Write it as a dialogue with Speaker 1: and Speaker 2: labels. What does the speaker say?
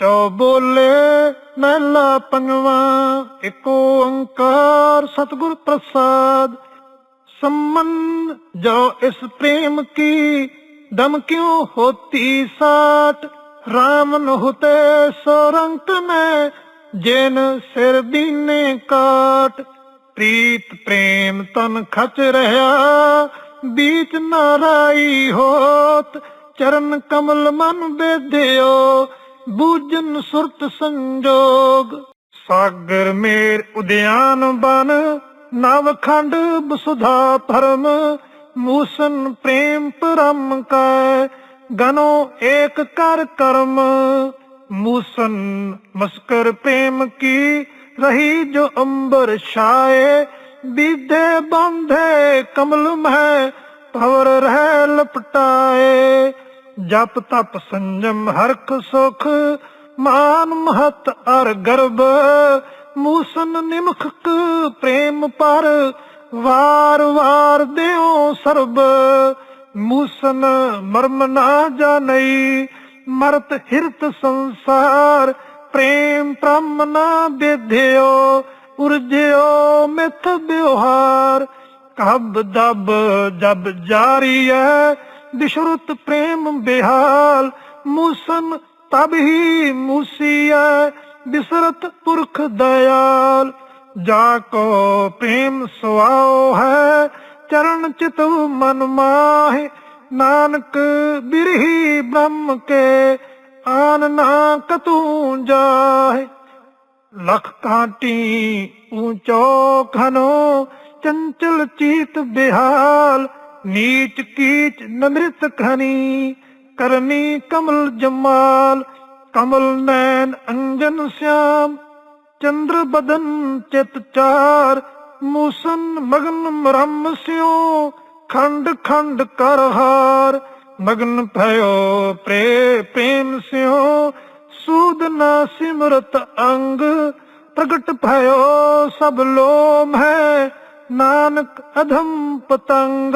Speaker 1: ਚੋ ਬੋਲੇ ਮਹਿਲਾ ਪੰਜਵਾ ਏਕ ਓੰਕਾਰ ਸਤਿਗੁਰ ਪ੍ਰਸਾਦ। ਸੰਮਨ ਜੋ ਇਸ ਪ੍ਰੇਮ ਕੀ, ਦਮ ਕਿਉ ਹੋਤੀ ਸਾਟ? RAM ਨ ਹੁਤੇ ਮੈਂ, ਜਿਨ ਸਿਰ ਦੀਨੇ ਕਾਟ। ਪ੍ਰੀਤ ਪ੍ਰੇਮ ਤਨ ਖਚ ਰਹਾ, ਬੀਚ ਨਾਰਾਈ ਹੋਤ। ਚਰਨ ਕਮਲ ਮਨ ਬੇਧਿਓ ਬੂਜਨ ਸੁਰਤ ਸੰਜੋਗ। ਸਾਗਰ ਮੇਰ ਉਦਿਆਨ ਬਨ, ਨਵ ਖੰਡ ਬਸੁਧਾ ਧਰਮ, ਮੂਸਨ ਪ੍ਰੇਮ ਪਰਮ ਕੈ, ਗਨੋ ਏਕ ਕਰ ਕਰਮ। ਮੂਸਨ ਮਸਕਰ ਪ੍ਰੇਮ ਕੀ, ਰਹੀ ਜੋ ਅੰਬਰ ਛਾਏ ਬੀਧੇ ਬੰਧੇ ਕਮਲ ਮਹਿ, ਭਵਰ ਰਹਿ ਲਪਟਾਏ। ਜਪ ਤਪ ਸੰਜਮ ਹਰਖ ਸੁਖ, ਮਾਨ ਮਹਤ ਅਰ ਗਰਬ ਮੂਸਨ ਨਿਮਖ ਪ੍ਰੇਮ ਪਰ ਵਾਰ ਵਾਰ ਦਿਓ ਸਰਬ। ਮੂਸਨ ਮਰਮ ਨਾ ਜਾਣਈ, ਮਰਤ ਹਿਰਤ ਸੰਸਾਰ। ਪ੍ਰੇਮ ਪ੍ਰਮ ਨਾ ਵਿਧਿਓ ਉਰਜਿਓ ਮਿਥ ਬਿਵਹਾਰ ਕਬ ਦਬ ਜਬ ਜਾਰੀ ਹੈ ਬਿਸ਼ਰਤ ਪ੍ਰੇਮ ਬਿਹਾਲ ਮੂਸਨ ਤਬ ਹੀ ਮੂਸੀਐ, ਬਿਸਰਤ ਪੁਰਖ ਦਇਆਲ। ਜਾ ਕੋ ਪ੍ਰੇਮ ਸੁਆਓ ਹੈ, ਚਰਨ ਚਿਤ ਮਨ ਮਾਹਿ, ਨਾਨਕ ਬਿਰਹੀ ਬ੍ਰਹਮ ਕੇ, ਆਨ ਨਾ ਕਤੂ ਜਾਹੇ। ਲਖ ਕਾਂਟੀ ਊਚੋ ਖਨੋ ਚੰਚਲ ਚੀਤ ਨੀਚ ਕੀਚ ਨਮ੍ਰਿਤ ਖਨੀ ਕਰਨੀ ਕਮਲ ਜਮਾਲ, ਕਮਲ ਨੈਣ ਅੰਜਨ ਸਿਆਮ, ਚੰਦਰ ਬਦਨ ਚਿਤ ਚਾਰ, ਮੂਸਨ ਮਗਨ ਮਰਮ ਸਿਓ ਖੰਡ ਖੰਡ ਕਰ ਹਾਰ, ਮਗਨ ਭਇਓ ਪ੍ਰੇ ਪ੍ਰੇਮ ਸਿਓ ਸੂਦ ਨਾ ਸਿਮਰਤ ਅੰਗ, ਪ੍ਰਗਟ ਭਇਓ ਸਭ ਲੋਮ ਹੈ। ਨਾਨਕ ਅਧਮ ਪਤੰਗ